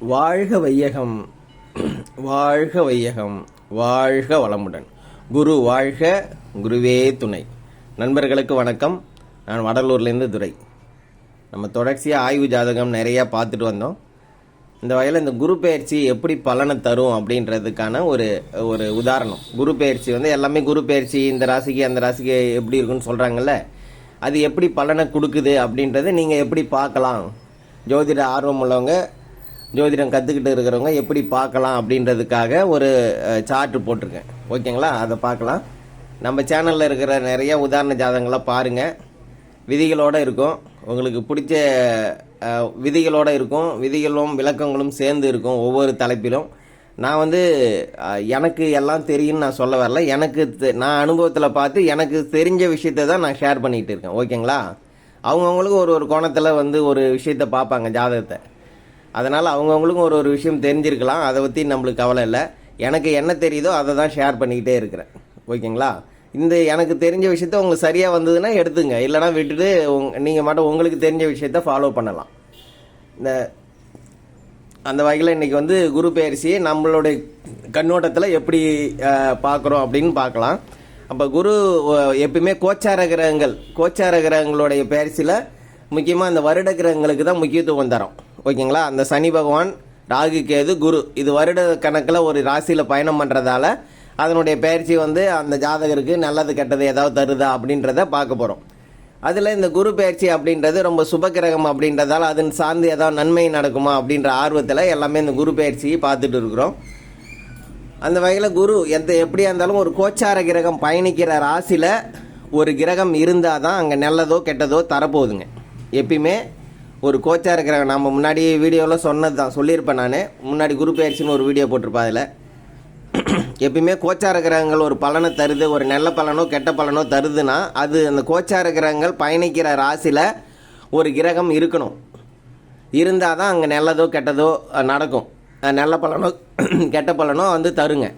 வாழ்க வையகம். வாழ்க வையகம். வாழ்க வளமுடன். குரு வாழ்க குருவே துணை. நண்பர்களுக்கு வணக்கம். நான் வடலூர்லேருந்து துறை நம்ம தொடர்ச்சியாக ஆய்வு ஜாதகம் நிறையா பார்த்துட்டு வந்தோம். இந்த வகையில் இந்த குரு பயிற்சி எப்படி பலனை தரும் அப்படின்றதுக்கான ஒரு ஒரு உதாரணம். குரு பயிற்சி வந்து எல்லாமே குரு பயிற்சி இந்த ராசிக்கு அந்த ராசிக்கு எப்படி இருக்குன்னு சொல்கிறாங்கல்ல அது எப்படி பலனை கொடுக்குது அப்படின்றத நீங்கள் எப்படி பார்க்கலாம். ஜோதிட ஆர்வம் உள்ளவங்க ஜோதிடம் கற்றுக்கிட்டு இருக்கிறவங்க எப்படி பார்க்கலாம் அப்படின்றதுக்காக ஒரு சார்ட் போட்டிருக்கேன். ஓகேங்களா? அதை பார்க்கலாம். நம்ம சேனலில் இருக்கிற நிறைய உதாரண ஜாதகங்களை பாருங்கள் விதிகளோடு இருக்கும். உங்களுக்கு பிடிச்ச விதிகளோடு விதிகளோட இருக்கும். விதிகளும் விளக்கங்களும் சேர்ந்து இருக்கும் ஒவ்வொரு தலைப்பிலும். நான் வந்து எனக்கு எல்லாம் தெரியும்னு நான் சொல்ல வரல. எனக்கு தெ- நான் அனுபவத்தில் பார்த்து எனக்கு தெரிஞ்ச விஷயத்தை தான் நான் ஷேர் பண்ணிகிட்டு இருக்கேன். ஓகேங்களா? அவங்கவுங்களுக்கு ஒரு ஒரு கோணத்தில் வந்து ஒரு விஷயத்தை பார்ப்பாங்க ஜாதகத்தை. அதனால் அவங்கவுங்களுக்கும் ஒரு ஒரு விஷயம் தெரிஞ்சிருக்கலாம். அதை பற்றி நம்மளுக்கு கவலை இல்லை. எனக்கு என்ன தெரியுதோ அதை தான் ஷேர் பண்ணிக்கிட்டே இருக்கிறேன். ஓகேங்களா? இந்த எனக்கு தெரிஞ்ச விஷயத்த உங்களுக்கு சரியாக வந்ததுன்னா எடுத்துங்க. இல்லைனா விட்டுட்டு உங் நீங்கள் மட்டும் உங்களுக்கு தெரிஞ்ச விஷயத்த ஃபாலோ பண்ணலாம். இந்த அந்த வகையில் இன்றைக்கி வந்து குரு பயிற்சியை நம்மளுடைய கண்ணோட்டத்தில் எப்படி பார்க்குறோம் அப்படின்னு பார்க்கலாம். அப்போ குரு எப்பயுமே கோச்சார கிரகங்கள் கோச்சார கிரகங்களுடைய பயிற்சியில் முக்கியமாக அந்த வருட கிரகங்களுக்கு தான் முக்கியத்துவம் தரும். ஓகேங்களா? அந்த சனி பகவான் ராகு கேது குரு. இது வருட கணக்கில் ஒரு ராசியில் பயணம் பண்ணுறதால அதனுடைய பயிற்சி வந்து அந்த ஜாதகருக்கு நல்லது கெட்டது ஏதாவது தருதா அப்படின்றத பார்க்க போகிறோம் அதில் இந்த குரு பயிற்சி அப்படின்றது ரொம்ப சுபகிரகம் அப்படின்றதால அதன் சார்ந்து ஏதாவது நன்மை நடக்குமா அப்படின்ற ஆர்வத்தில் எல்லாமே இந்த குரு பயிற்சியை பார்த்துட்டு இருக்கிறோம். அந்த வகையில் குரு எந்த எப்படியா இருந்தாலும் ஒரு கோச்சார கிரகம் பயணிக்கிற ராசியில் ஒரு கிரகம் இருந்தால் தான் அங்கே நல்லதோ கெட்டதோ தரப்போகுதுங்க. எப்பயுமே ஒரு கோச்சார கிரகம் நம்ம முன்னாடி வீடியோவில் சொன்னது தான் சொல்லியிருப்பேன் நான். முன்னாடி குரூப் ஆயிடுச்சுன்னு ஒரு வீடியோ போட்டிருப்பேன் அதில். எப்பயுமே கோச்சார கிரகங்கள் ஒரு பலனை தருது. ஒரு நல்ல பலனோ கெட்ட பலனோ தருதுன்னா அது அந்த கோச்சார கிரகங்கள் பயணிக்கிற ராசியில் ஒரு கிரகம் இருக்கணும். இருந்தால் தான் அங்கே நல்லதோ கெட்டதோ நடக்கும். நல்ல பலனோ கெட்ட பலனோ வந்து தருங்க.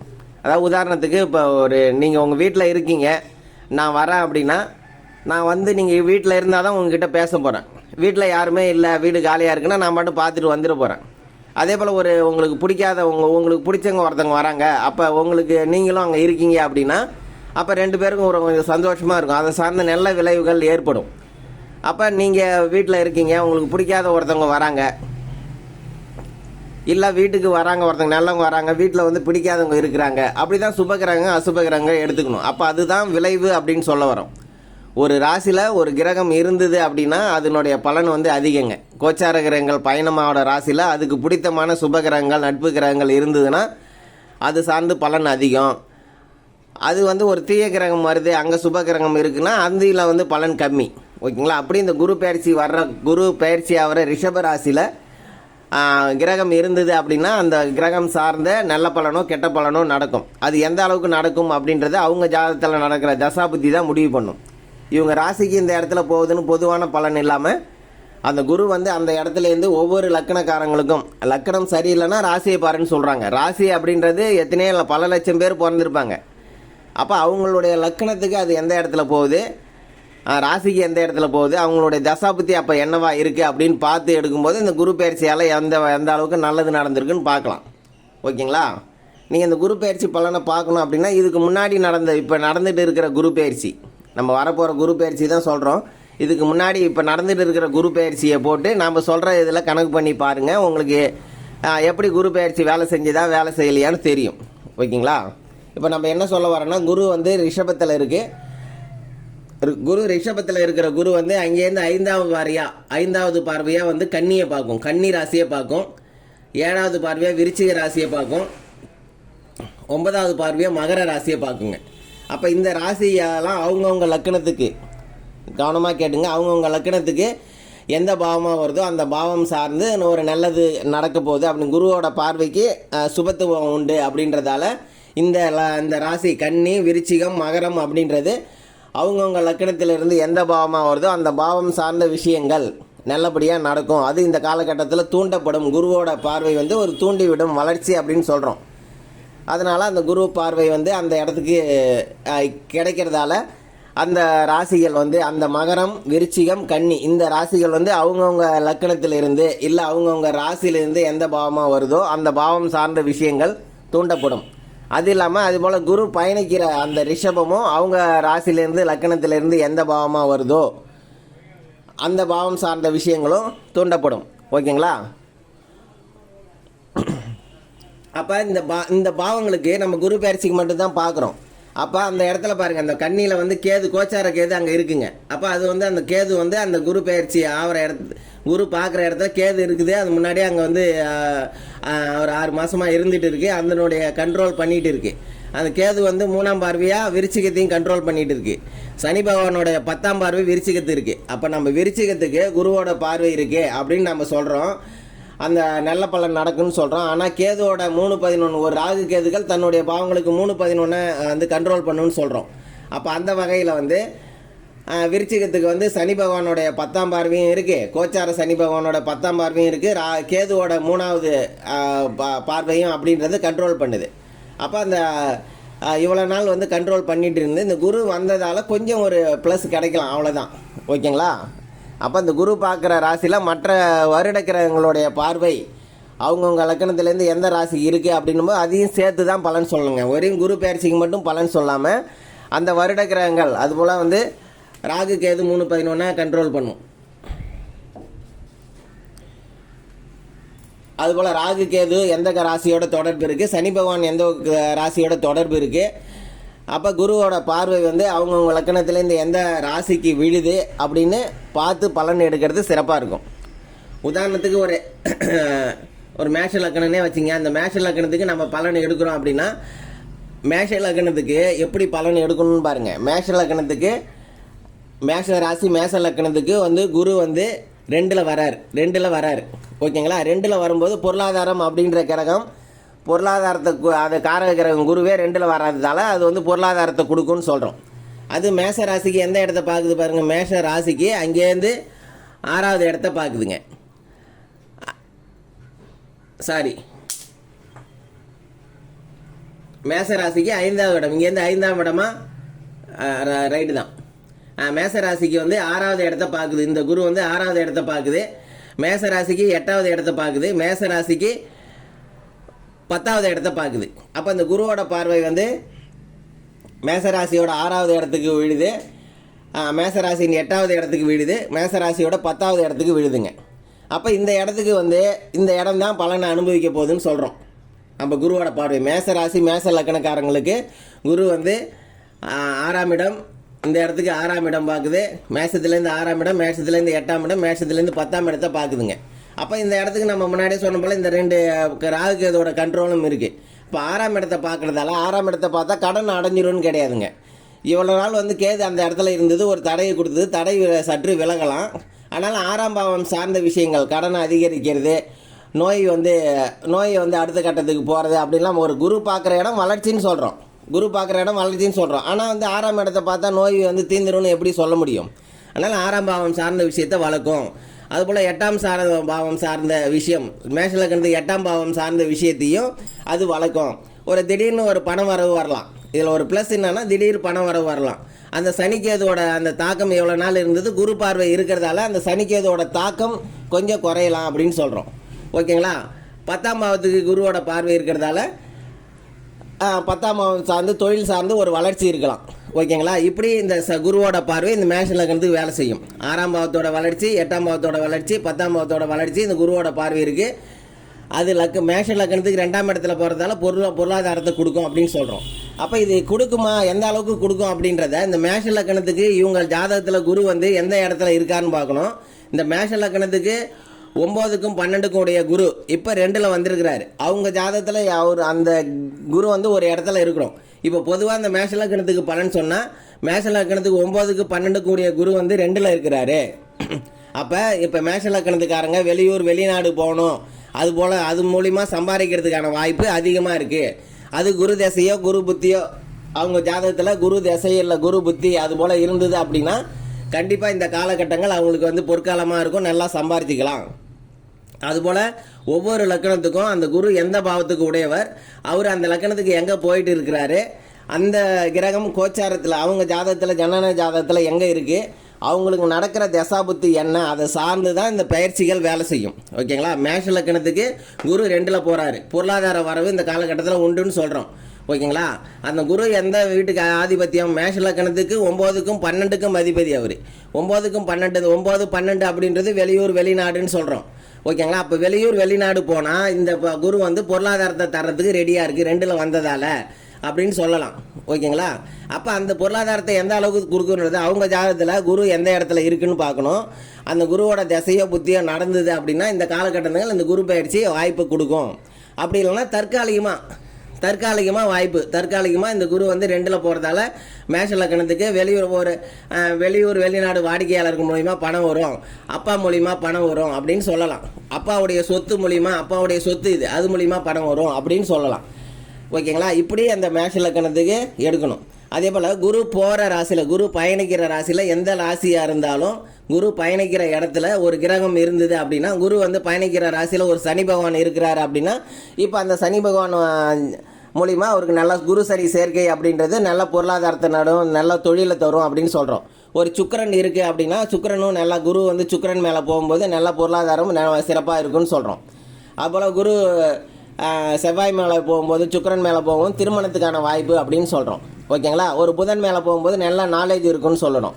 அதாவது உதாரணத்துக்கு இப்போ ஒரு நீங்கள் உங்கள் வீட்டில் இருக்கீங்க. நான் வரேன் அப்படின்னா நான் வந்து நீங்கள் வீட்டில் இருந்தால் தான் உங்ககிட்ட பேச போகிறேன் வீட்டில் யாருமே இல்லை வீடு காலியாக இருக்குன்னா நான் மட்டும் பார்த்துட்டு வந்துட போகிறேன் அதே போல் ஒரு உங்களுக்கு பிடிக்காத உங்க உங்களுக்கு பிடிச்சவங்க ஒருத்தவங்க வராங்க அப்போ உங்களுக்கு நீங்களும் அங்கே இருக்கீங்க அப்படின்னா அப்போ ரெண்டு பேருக்கும் ஒரு கொஞ்சம் சந்தோஷமாக இருக்கும். அதை சார்ந்த நல்ல விளைவுகள் ஏற்படும். அப்போ நீங்கள் வீட்டில் இருக்கீங்க உங்களுக்கு பிடிக்காத ஒருத்தவங்க வராங்க இல்லை வீட்டுக்கு வராங்க ஒருத்தவங்க நல்லவங்க வராங்க வீட்டில் வந்து பிடிக்காதவங்க இருக்கிறாங்க அப்படி தான் சுபகிரகங்க அசுபகிரகங்க எடுத்துக்கணும். அப்போ அதுதான் விளைவு அப்படின்னு சொல்ல வரோம். ஒரு ராசியில் ஒரு கிரகம் இருந்தது அப்படின்னா அதனுடைய பலன் வந்து அதிகங்க. கோச்சார கிரகங்கள் பயணமாவோட ராசியில் அதுக்கு பிடித்தமான சுப கிரகங்கள் நட்பு கிரகங்கள் இருந்ததுன்னா அது சார்ந்து பலன் அதிகம். அது வந்து ஒரு தீய கிரகம் வருது அங்கே சுப கிரகம் இருக்குன்னா அந்தியில் வந்து பலன் கம்மி. ஓகேங்களா? அப்படி இந்த குரு பயிற்சி வர்ற குரு பயிற்சி ஆகிற ரிஷப ராசியில் கிரகம் இருந்தது அப்படின்னா அந்த கிரகம் சார்ந்த நல்ல பலனோ கெட்ட பலனோ நடக்கும். அது எந்த அளவுக்கு நடக்கும் அப்படின்றத அவங்க ஜாதகத்தில் நடக்கிற தசாபுத்தி தான் முடிவு பண்ணும். இவங்க ராசிக்கு இந்த இடத்துல போகுதுன்னு பொதுவான பலன் இல்லாமல் அந்த குரு வந்து அந்த இடத்துலேருந்து ஒவ்வொரு லக்கணக்காரங்களுக்கும் லக்கணம் சரியில்லைன்னா ராசியை பாருன்னு சொல்கிறாங்க ராசி அப்படின்றது எத்தனையோ இல்லை பல லட்சம் பேர் பிறந்திருப்பாங்க. அப்போ அவங்களுடைய லக்கணத்துக்கு அது எந்த இடத்துல போகுது? ராசிக்கு எந்த இடத்துல போகுது? அவங்களுடைய தசாபுத்தி அப்போ என்னவா இருக்குது அப்படின்னு பார்த்து எடுக்கும்போது இந்த குரு பயிற்சியால் எந்த எந்த அளவுக்கு நல்லது நடந்திருக்குன்னு பார்க்கலாம். ஓகேங்களா? நீங்கள் இந்த குரு பயிற்சி பலனை பார்க்கணும் அப்படின்னா இதுக்கு முன்னாடி நடந்த இப்போ நடந்துகிட்டு இருக்கிற குரு பயிற்சி. நம்ம வரப்போகிற குரு பயிற்சி தான் சொல்கிறோம் இதுக்கு முன்னாடி இப்போ நடந்துகிட்டு இருக்கிற குரு பயிற்சியை போட்டு நாம் சொல்கிற இதில் கணக்கு பண்ணி பாருங்கள் உங்களுக்கு எப்படி குரு பயிற்சி வேலை செஞ்சுதா வேலை செய்யலையான்னு தெரியும். ஓகேங்களா? இப்போ நம்ம என்ன சொல்ல வரோன்னா குரு வந்து ரிஷபத்தில் இருக்குது குரு ரிஷபத்தில் இருக்கிற குரு வந்து அங்கேருந்து ஐந்தாவது வாரியாக ஐந்தாவது பார்வையாக வந்து கன்னியை பார்க்கும். கன்னி ராசியை பார்க்கும். ஏழாவது பார்வையாக விருச்சிக ராசியை பார்க்கும். ஒன்பதாவது பார்வையாக மகர ராசியை பார்க்குங்க. அப்போ இந்த ராசியெல்லாம் அவங்கவுங்க லக்கணத்துக்கு. கவனமாக கேட்டுங்க அவங்கவுங்க லக்கணத்துக்கு எந்த பாவமாக வருதோ அந்த பாவம் சார்ந்து ஒரு நல்லது நடக்க போகுது. அப்படின்னு குருவோட பார்வைக்கு சுபத்துவம் உண்டு அப்படின்றதால இந்த இந்த ராசி கன்னி விருச்சிகம் மகரம் அப்படின்றது அவங்கவுங்க லக்கணத்திலிருந்து எந்த பாவமாக வருதோ அந்த பாவம் சார்ந்த விஷயங்கள் நல்லபடியாக நடக்கும். அது இந்த காலகட்டத்தில் தூண்டப்படும். குருவோட பார்வை வந்து ஒரு தூண்டிவிடும் வளர்ச்சி அப்படின்னு சொல்கிறோம் அதனால் அந்த குரு பார்வை வந்து அந்த இடத்துக்கு கிடைக்கிறதால அந்த ராசிகள் வந்து அந்த மகரம் விருச்சிகம் கன்னி இந்த ராசிகள் வந்து அவங்கவுங்க லக்கணத்திலிருந்து இல்லை அவங்கவுங்க ராசியிலிருந்து எந்த பாவமாக வருதோ அந்த பாவம் சார்ந்த விஷயங்கள் தூண்டப்படும். அது இல்லாமல் அதுபோல் குரு பயணிக்கிற அந்த ரிஷபமும் அவங்க ராசியிலேருந்து லக்கணத்திலிருந்து எந்த பாவமாக வருதோ அந்த பாவம் சார்ந்த விஷயங்களும் தூண்டப்படும். ஓகேங்களா? அப்போ இந்த பா இந்த பாவங்களுக்கு நம்ம குரு பயிற்சிக்கு மட்டும்தான் பார்க்குறோம் அப்போ அந்த இடத்துல பாருங்கள் அந்த கண்ணியில் வந்து கேது கோச்சார கேது அங்கே இருக்குங்க. அப்போ அது வந்து அந்த கேது வந்து அந்த குரு பயிற்சி ஆகிற இடத்து குரு பார்க்குற இடத்துல கேது இருக்குது. அது முன்னாடியே அங்கே வந்து ஒரு ஆறு மாதமாக இருந்துட்டு இருக்கு. அதனுடைய கண்ட்ரோல் பண்ணிகிட்டு இருக்கு. அந்த கேது வந்து மூணாம் பார்வையாக விருச்சிகத்தையும் கண்ட்ரோல் பண்ணிகிட்டு இருக்கு. சனி பகவானோட பத்தாம் பார்வை விருச்சிகத்து இருக்குது அப்போ நம்ம விருச்சிகத்துக்கு குருவோட பார்வை இருக்குது அப்படின்னு நம்ம சொல்கிறோம் அந்த நல்ல பலன் நடக்கும்னு சொல்கிறோம் ஆனால் கேதுவோட மூணு பதினொன்று ஒரு ராகு கேதுகள் தன்னுடைய பாவங்களுக்கு மூணு பதினொன்று வந்து கண்ட்ரோல் பண்ணுன்னு சொல்கிறோம் அப்போ அந்த வகையில் வந்து விருச்சிகத்துக்கு வந்து சனி பகவானுடைய பத்தாம் பார்வையும் இருக்குது கோச்சார சனி பகவானோட பத்தாம் பார்வையும் இருக்குது ரா கேதுவோட மூணாவது பார்வையும் அப்படின்றது கண்ட்ரோல் பண்ணுது. அப்போ அந்த இவ்வளோ நாள் வந்து கண்ட்ரோல் பண்ணிட்டு இருந்து இந்த குரு வந்ததால் கொஞ்சம் ஒரு ப்ளஸ் கிடைக்கலாம். அவ்வளோதான் ஓகேங்களா? அப்போ அந்த குரு பார்க்குற ராசியில் மற்ற வருட கிரகங்களுடைய பார்வை அவங்கவுங்க லக்கணத்துலேருந்து எந்த ராசி இருக்குது அப்படின்னும்போது அதையும் சேர்த்து தான் பலன் சொல்லணுங்க ஒரே குரு பயிற்சிக்கு மட்டும் பலன் சொல்லாமல் அந்த வருட கிரகங்கள் அதுபோல் வந்து ராகு கேது மூணு பதினொன்னா கண்ட்ரோல் பண்ணும். அதுபோல் ராகு கேது எந்த ராசியோட தொடர்பு இருக்குது சனி பகவான் எந்த ராசியோட தொடர்பு இருக்குது அப்போ குருவோட பார்வை வந்து அவங்கவுங்க லக்கணத்துலேருந்து எந்த ராசிக்கு விழுது அப்படின்னு பார்த்து பலன் எடுக்கிறது சிறப்பாக இருக்கும். உதாரணத்துக்கு ஒரு ஒரு மேஷ லக்கணம்னே வச்சுங்க. அந்த மேஷ லக்கணத்துக்கு நம்ம பலன் எடுக்கிறோம் அப்படின்னா மேஷ லக்கணத்துக்கு எப்படி பலன் எடுக்கணும்னு பாருங்கள் மேஷ லக்கணத்துக்கு மேஷ ராசி மேஷ லக்கணத்துக்கு வந்து குரு வந்து ரெண்டில் வரார். ரெண்டில் வரார். ஓகேங்களா? ரெண்டில் வரும்போது பொருளாதாரம் அப்படின்ற கிரகம் பொருளாதாரத்தை அது காரகிரகம் குருவே ரெண்டில் வராததால் அது வந்து பொருளாதாரத்தை கொடுக்கும்னு சொல்கிறோம் அது மேஷ ராசிக்கு எந்த இடத்த பார்க்குது பாருங்கள் மேஷ ராசிக்கு அங்கேருந்து ஆறாவது இடத்த பார்க்குதுங்க சாரி. மேச ராசிக்கு ஐந்தாவது இடம். இங்கேருந்து ஐந்தாம் இடமா? ரைட்டு தான். மேச ராசிக்கு வந்து ஆறாவது இடத்த பார்க்குது இந்த குரு வந்து ஆறாவது இடத்த பார்க்குது மேச ராசிக்கு எட்டாவது இடத்த பார்க்குது மேச ராசிக்கு பத்தாவது இடத்த பார்க்குது. அப்போ அந்த குருவோட பார்வை வந்து மேசராசியோட ஆறாவது இடத்துக்கு விழுது. மேசராசியின் எட்டாவது இடத்துக்கு விழுது. மேசராசியோட பத்தாவது இடத்துக்கு விழுதுங்க. அப்போ இந்த இடத்துக்கு வந்து இந்த இடம் தான் பலனை அனுபவிக்க போகுதுன்னு சொல்கிறோம் நம்ம குருவோட பார்வை மேசராசி மேச லக்கணக்காரங்களுக்கு குரு வந்து ஆறாம் இடம் இந்த இடத்துக்கு ஆறாம் இடம் பார்க்குது. மேசத்துலேருந்து ஆறாம் இடம் மேஷத்துலேருந்து எட்டாம் இடம் மேஷத்துலேருந்து பத்தாம் இடத்த பார்க்குதுங்க. அப்போ இந்த இடத்துக்கு நம்ம முன்னாடியே சொன்ன போல இந்த ரெண்டு ராகுகேதோட கண்ட்ரோலும் இருக்குது இப்போ ஆறாம் இடத்தை பார்க்குறதால ஆறாம் இடத்த பார்த்தா கடன் அடைஞ்சிரும்னு கிடையாதுங்க. இவ்வளோ நாள் வந்து கேது அந்த இடத்துல இருந்தது ஒரு தடையை கொடுத்தது தடை சற்று விலகலாம். ஆனால் ஆறாம் பாவம் சார்ந்த விஷயங்கள் கடனை அதிகரிக்கிறது நோய் வந்து நோய் வந்து அடுத்த கட்டத்துக்கு போகிறது அப்படின்லாம் ஒரு குரு பார்க்குற இடம் வளர்ச்சின்னு சொல்கிறோம் குரு பார்க்குற இடம் வளர்ச்சின்னு சொல்கிறோம் ஆனால் வந்து ஆறாம் இடத்தை பார்த்தா நோய் வந்து தீந்துரும்னு எப்படி சொல்ல முடியும்? அதனால் ஆறாம் பாவம் சார்ந்த விஷயத்தை வளர்க்கும். அதுபோல் எட்டாம் சார பாவம் சார்ந்த விஷயம். மேஷலக்கணத்து எட்டாம் பாவம் சார்ந்த விஷயத்தையும் அது வளர்க்கும். ஒரு திடீர்னு ஒரு பணம் வரவு வரலாம். இதில் ஒரு ப்ளஸ் என்னென்னா திடீர் பணம் வரவு வரலாம். அந்த சனிக்கேதுவோட அந்த தாக்கம் எவ்வளோ நாள் இருந்தது? குரு பார்வை இருக்கிறதால அந்த சனிக்கேதுவோட தாக்கம் கொஞ்சம் குறையலாம் அப்படின்னு சொல்கிறோம் ஓகேங்களா? பத்தாம் பாவத்துக்கு குருவோட பார்வை இருக்கிறதால பத்தாம் பாவம் சார்ந்து தொழில் சார்ந்து ஒரு வளர்ச்சி இருக்கலாம். ஓகேங்களா? இப்படி இந்த ச குருவோட பார்வை இந்த மேஷன் லக்னத்துக்கு வேலை செய்யும். ஆறாம் பாவத்தோட வளர்ச்சி எட்டாம் பாவத்தோட வளர்ச்சி பத்தாம் பாவத்தோட வளர்ச்சி இந்த குருவோட பார்வை இருக்குது அது லக்கு மேஷ லக்கணத்துக்கு ரெண்டாம் இடத்துல போகிறதால பொருள் பொருளாதாரத்தை கொடுக்கும் அப்படின்னு சொல்கிறோம் அப்போ இது கொடுக்குமா? எந்த அளவுக்கு கொடுக்கும் அப்படின்றத இந்த மேஷ லக்கணத்துக்கு இவங்க ஜாதகத்தில் குரு வந்து எந்த இடத்துல இருக்காருன்னு பார்க்கணும். இந்த மேஷ லக்கணத்துக்கு ஒம்போதுக்கும் பன்னெண்டுக்கும் உடைய குரு இப்போ ரெண்டில் வந்திருக்கிறாரு. அவங்க ஜாதகத்தில் அவர் அந்த குரு வந்து ஒரு இடத்துல இருக்கிறோம். இப்போ பொதுவாக அந்த மேஷ லக்னத்துக்கு பலன் சொன்னால் மேஷ லக்னத்துக்கு ஒம்போதுக்கு பன்னெண்டுக்கும் உடைய குரு வந்து ரெண்டில் இருக்கிறாரு. அப்போ இப்போ மேஷ லக்கணத்துக்காரங்க வெளியூர் வெளிநாடு போகணும். அது போல் அது மூலிமா சம்பாதிக்கிறதுக்கான வாய்ப்பு அதிகமாக இருக்குது அது குரு தசையோ குரு புத்தியோ அவங்க ஜாதகத்தில் குரு தசை இல்லை குரு புத்தி அது போல் இருந்தது அப்படின்னா கண்டிப்பாக இந்த காலகட்டங்கள் அவங்களுக்கு வந்து பொற்காலமாக இருக்கும். நல்லா சம்பாதிக்கலாம் அதுபோல் ஒவ்வொரு லக்கணத்துக்கும் அந்த குரு எந்த பாவத்துக்கு உடையவர் அவர் அந்த லக்கணத்துக்கு எங்கே போயிட்டு இருக்கிறாரு அந்த கிரகம் கோச்சாரத்தில் அவங்க ஜாதகத்தில் ஜனன ஜாதகத்தில் எங்கே இருக்குது அவங்களுக்கு நடக்கிற தசாபுத்தி என்ன அதை சார்ந்து தான் இந்த பயிற்சிகள் வேலை செய்யும். ஓகேங்களா? மேஷ லக்கணத்துக்கு குரு ரெண்டில் போகிறாரு பொருளாதார வரவு இந்த காலகட்டத்தில் உண்டுன்னு சொல்கிறோம் ஓகேங்களா? அந்த குரு எந்த வீட்டுக்கு ஆதிபத்தியம்? மேஷ லக்கணத்துக்கு ஒம்போதுக்கும் பன்னெண்டுக்கும் அதிபதி அவர். ஒம்போதுக்கும் பன்னெண்டு ஒம்பது பன்னெண்டு அப்படின்றது வெளியூர் வெளிநாடுன்னு சொல்கிறோம் ஓகேங்களா? அப்போ வெளியூர் வெளிநாடு போனால் இந்த குரு வந்து பொருளாதாரத்தை தர்றதுக்கு ரெடியாக இருக்குது ரெண்டில் வந்ததால் அப்படின்னு சொல்லலாம். ஓகேங்களா? அப்போ அந்த பொருளாதாரத்தை எந்த அளவுக்கு கொடுக்குறது அவங்க ஜாதகத்தில் குரு எந்த இடத்துல இருக்குன்னு பார்க்கணும். அந்த குருவோட திசையோ புத்தியோ நடந்தது அப்படின்னா இந்த காலகட்டங்கள் இந்த குரு பயிற்சி வாய்ப்பு கொடுக்கும். அப்படி இல்லைன்னா தற்காலிகமாக தற்காலிகமாக வாய்ப்பு. தற்காலிகமாக இந்த குரு வந்து ரெண்டில் போகிறதால மேஷ லக்கணத்துக்கு வெளியூர் ஒரு வெளியூர் வெளிநாடு வாடிக்கையாளர்கள் மூலிமா பணம் வரும். அப்பா மூலிமா பணம் வரும் அப்படின்னு சொல்லலாம். அப்பாவுடைய சொத்து மூலிமா அப்பாவுடைய சொத்து இது அது மூலிமா பணம் வரும் அப்படின்னு சொல்லலாம். ஓகேங்களா? இப்படி அந்த மேஷ லக்கணத்துக்கு எடுக்கணும். அதே போல் குரு போகிற ராசியில் குரு பயணிக்கிற ராசியில் எந்த ராசியாக இருந்தாலும் குரு பயணிக்கிற இடத்துல ஒரு கிரகம் இருந்தது அப்படின்னா குரு வந்து பயணிக்கிற ராசியில் ஒரு சனி பகவான் இருக்கிறாரு அப்படின்னா இப்போ அந்த சனி பகவான் மூலிமா அவருக்கு நல்ல குரு சரி சேர்க்கை அப்படின்றது நல்ல பொருளாதாரத்தை நடும் நல்ல தொழிலை தரும் அப்படின்னு சொல்கிறோம் ஒரு சுக்கரன் இருக்குது அப்படின்னா சுக்கிரனும் நல்லா குரு வந்து சுக்கரன் மேலே போகும்போது நல்ல பொருளாதாரம் சிறப்பாக இருக்குன்னு சொல்கிறோம் அப்போல குரு செவ்வாய் மேலே போகும்போது சுக்கிரன் மேலே போகும்போது திருமணத்துக்கான வாய்ப்பு அப்படின்னு சொல்கிறோம் ஓகேங்களா? ஒரு புதன் மேலே போகும்போது நல்ல நாலேஜ் இருக்குன்னு சொல்லணும்.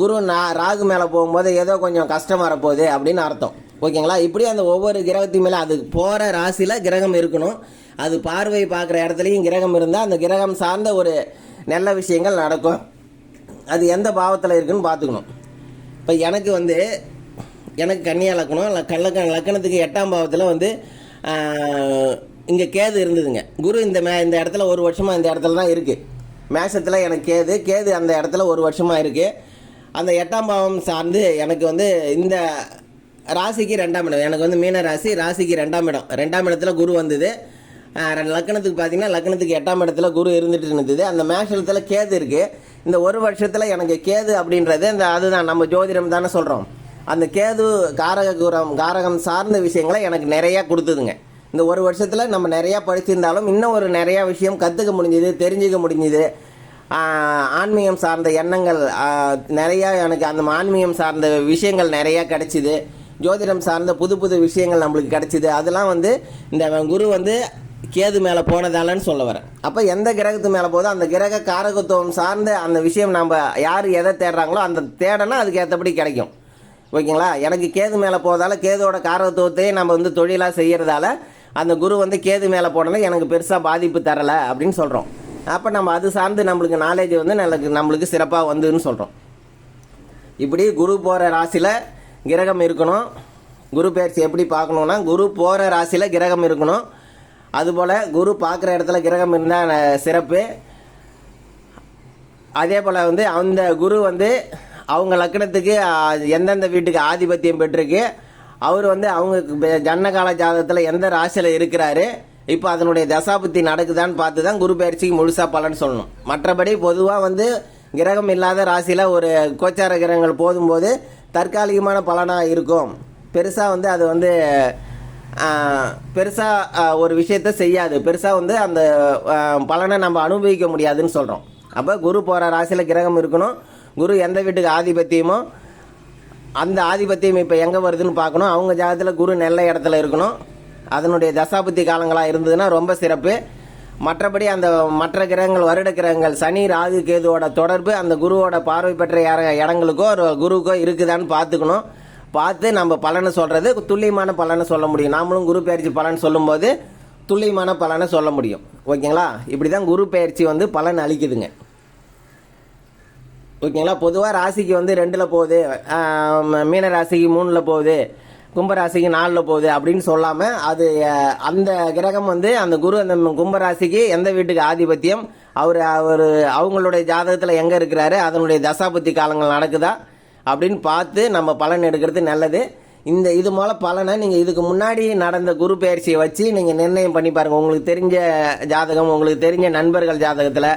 குரு நான் ராகு மேலே போகும்போது ஏதோ கொஞ்சம் கஷ்டம் வரப்போகுது அப்படின்னு அர்த்தம். ஓகேங்களா? இப்படி அந்த ஒவ்வொரு கிரகத்தையும் மேலே அது போகிற ராசியில் கிரகம் இருக்கணும். அது பார்வை பார்க்குற இடத்துலையும் கிரகம் இருந்தால் அந்த கிரகம் சார்ந்த ஒரு நல்ல விஷயங்கள் நடக்கும். அது எந்த பாவத்தில் இருக்குன்னு பார்த்துக்கணும். இப்போ எனக்கு வந்து எனக்கு கன்னியா லக்கணம் இல்ல லக்கணத்துக்கு எட்டாம் பாவத்தில் வந்து இங்கே கேது இருந்ததுங்க. குரு இந்த மே இந்த இடத்துல ஒரு வருஷமாக இந்த இடத்துல தான் இருக்குது மேஷத்தில் எனக்கு கேது கேது அந்த இடத்துல ஒரு வருஷமாக இருக்குது அந்த எட்டாம் பாவம் சார்ந்து எனக்கு வந்து இந்த ராசிக்கு ரெண்டாம் இடம். எனக்கு வந்து மீன ராசி ராசிக்கு ரெண்டாம் இடம். ரெண்டாம் இடத்துல குரு வந்தது. ரெண்டு லக்கணத்துக்கு பார்த்தீங்கன்னா லக்கணத்துக்கு எட்டாம் இடத்துல குரு இருந்துட்டு இருந்தது. அந்த மேஷத்தில் கேது இருக்குது இந்த ஒரு வருஷத்தில் எனக்கு கேது அப்படின்றது இந்த அதுதான் நம்ம ஜோதிடம் தானே சொல்கிறோம் அந்த கேது காரக குரம் காரகம் சார்ந்த விஷயங்களை எனக்கு நிறையா கொடுத்ததுங்க. இந்த ஒரு வருஷத்தில் நம்ம நிறையா படிச்சிருந்தாலும் இன்னும் ஒரு நிறையா விஷயம் கற்றுக்க முடிஞ்சுது தெரிஞ்சுக்க முடிஞ்சுது. ஆன்மீகம் சார்ந்த எண்ணங்கள் நிறையா எனக்கு அந்த ஆன்மீகம் சார்ந்த விஷயங்கள் நிறையா கிடச்சிது. ஜோதிடம் சார்ந்த புது புது விஷயங்கள் நம்மளுக்கு கிடச்சிது. அதெல்லாம் வந்து இந்த குரு வந்து கேது மேலே போனதாலன்னு சொல்ல வரேன். அப்போ எந்த கிரகத்து மேலே போதோ அந்த கிரக காரகத்துவம் சார்ந்த அந்த விஷயம் நம்ம யார் எதை தேடுறாங்களோ அந்த தேடனா அதுக்கு ஏற்றபடி கிடைக்கும். ஓகேங்களா? எனக்கு கேது மேலே போகிறதால கேதோட காரத்துவத்தையே நம்ம வந்து தொழிலாக செய்கிறதால அந்த குரு வந்து கேது மேலே போனதால எனக்கு பெருசாக பாதிப்பு தரலை அப்படின்னு சொல்கிறோம் அப்போ நம்ம அது சார்ந்து நம்மளுக்கு நாலேஜ் வந்து நம்மளுக்கு நம்மளுக்கு சிறப்பாக வந்துன்னு சொல்கிறோம் இப்படி குரு போகிற ராசியில் கிரகம் இருக்கணும். குரு பயிற்சி எப்படி பார்க்கணுன்னா குரு போகிற ராசியில் கிரகம் இருக்கணும். அதுபோல் குரு பார்க்குற இடத்துல கிரகம் இருந்தால் சிறப்பு. அதே போல் வந்து அந்த குரு வந்து அவங்க லக்கணத்துக்கு எந்தெந்த வீட்டுக்கு ஆதிபத்தியம் பெற்றிருக்கு அவர் வந்து அவங்க ஜன்னகால ஜாதகத்தில் எந்த ராசியில் இருக்கிறாரு இப்போ அதனுடைய தசாபுத்தி நடக்குதான்னு பார்த்து தான் குரு பயிற்சிக்கு முழுசாக பலன் சொல்லணும். மற்றபடி பொதுவாக வந்து கிரகம் இல்லாத ராசியில் ஒரு கோச்சார கிரகங்கள் போதும்போது தற்காலிகமான பலனாக இருக்கும். பெருசாக வந்து அது வந்து பெருசாக ஒரு விஷயத்த செய்யாது. பெருசாக வந்து அந்த பலனை நம்ம அனுபவிக்க முடியாதுன்னு சொல்கிறோம் அப்போ குரு போகிற ராசியில் கிரகம் இருக்கணும். குரு எந்த வீட்டுக்கு ஆதிபத்தியமோ அந்த ஆதிபத்தியம் இப்போ எங்கே வருதுன்னு பார்க்கணும். அவங்க ஜாதகத்தில் குரு நல்ல இடத்துல இருக்கணும். அதனுடைய தசாபுத்தி காலங்களாக இருந்ததுன்னா ரொம்ப சிறப்பு. மற்றபடி அந்த மற்ற கிரகங்கள் வருட கிரகங்கள் சனி ராகு கேதுவோட தொடர்பு அந்த குருவோட பார்வை பெற்ற யார இடங்களுக்கோ ஒரு குருவுக்கோ இருக்குதான்னு பார்த்துக்கணும். பார்த்து நம்ம பலனை சொல்கிறது துல்லியமான பலனை சொல்ல முடியும். நாமளும் குரு பயிற்சி பலன் சொல்லும்போது துல்லியமான பலனை சொல்ல முடியும். ஓகேங்களா? இப்படி தான் குரு பயிற்சி வந்து பலன் அளிக்குதுங்க. ஓகேங்களா? பொதுவாக ராசிக்கு வந்து ரெண்டில் போகுது. மீன ராசிக்கு மூணில் போகுது. கும்பராசிக்கு நாலில் போகுது அப்படின்னு சொல்லாமல் அது அந்த கிரகம் வந்து அந்த குரு அந்த கும்பராசிக்கு எந்த வீட்டுக்கு ஆதிபத்தியம்? அவர் அவர் அவங்களுடைய ஜாதகத்தில் எங்கே இருக்கிறாரு? அதனுடைய தசாபத்தி காலங்கள் நடக்குதா? அப்படின்னு பார்த்து நம்ம பலன் எடுக்கிறது நல்லது. இந்த இது மூலம் பலனை நீங்கள் இதுக்கு முன்னாடி நடந்த குரு பயிற்சியை வச்சு நீங்கள் நிர்ணயம் பண்ணி பாருங்கள் உங்களுக்கு தெரிஞ்ச ஜாதகம் உங்களுக்கு தெரிஞ்ச நண்பர்கள் ஜாதகத்தில்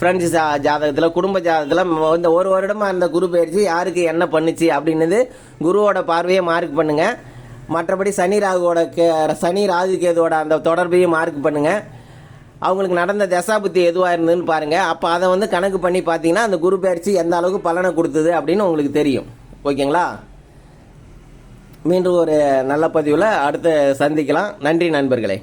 ஃப்ரெண்ட்ஸ் ஜா ஜாதகத்தில் குடும்ப ஜாதகத்தில் இந்த ஒரு வருடமாக அந்த குரு பயிற்சி யாருக்கு என்ன பண்ணுச்சு அப்படின்னது குருவோட பார்வையை மார்க் பண்ணுங்க. மற்றபடி சனி ராகுவோட கே சனி ராகு கேதுவோட அந்த தொடர்பையும் மார்க் பண்ணுங்க. அவங்களுக்கு நடந்த தசாபுத்தி எதுவாக இருந்ததுன்னு பாருங்கள் அப்போ அதை வந்து கணக்கு பண்ணி பார்த்தீங்கன்னா அந்த குரு பயிற்சி எந்த அளவுக்கு பலனை கொடுத்தது அப்படின்னு உங்களுக்கு தெரியும். ஓகேங்களா? மீண்டும் ஒரு நல்ல பதிவில் அடுத்து சந்திக்கலாம். நன்றி நண்பர்களே.